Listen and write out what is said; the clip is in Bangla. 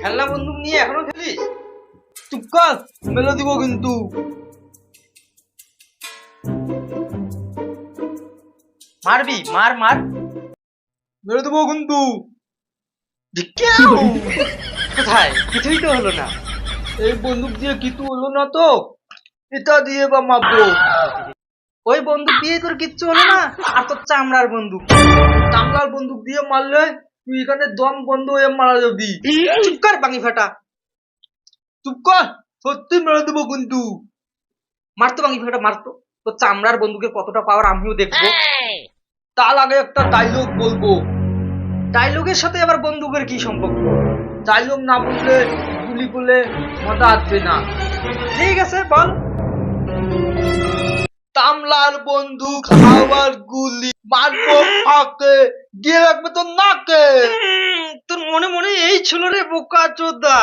খেলনা বন্দুক নিয়ে এখনও খেলিস? চুপ কর, মেলে দিব কিন্তু। মারবি, মার মার। মেরে দেবো কিন্তু। কোথায়? কিছুই তো হলো না। এই বন্দুক দিয়ে কিছু হলো না তো। এটা দিয়ে বা মারবো ওই বন্দুক দিয়ে তোর কিচ্ছু হলো না, আর তোর চামড়ার বন্দুক। চামড়ার বন্দুক দিয়ে মারলে তুই এখানে দম বন্ধ হয়ে মারা যাবি। চুপ কর বাঙি ফাটা। চুপ কর। সত্যি মেরে দেবো কিন্তু। মারতো বাঙি ফাটা মারতো। চামড়ার বন্দুকের কতটা পাওয়ার আমিও দেখব। তার আগে একটা ডায়লগ বলব। ডায়লগের সাথে আবার বন্দুকের কি সম্পর্ক? ডায়লগ না বললে গুলি করলে মজা আসবে না। ঠিক আছে বল। তামলার বন্দুক খাবার গুলি মারবো ফাঁকে গিয়ে রাখবে তোর নাকে। তোর মনে মনে এই ছিল রে বোকা চোদা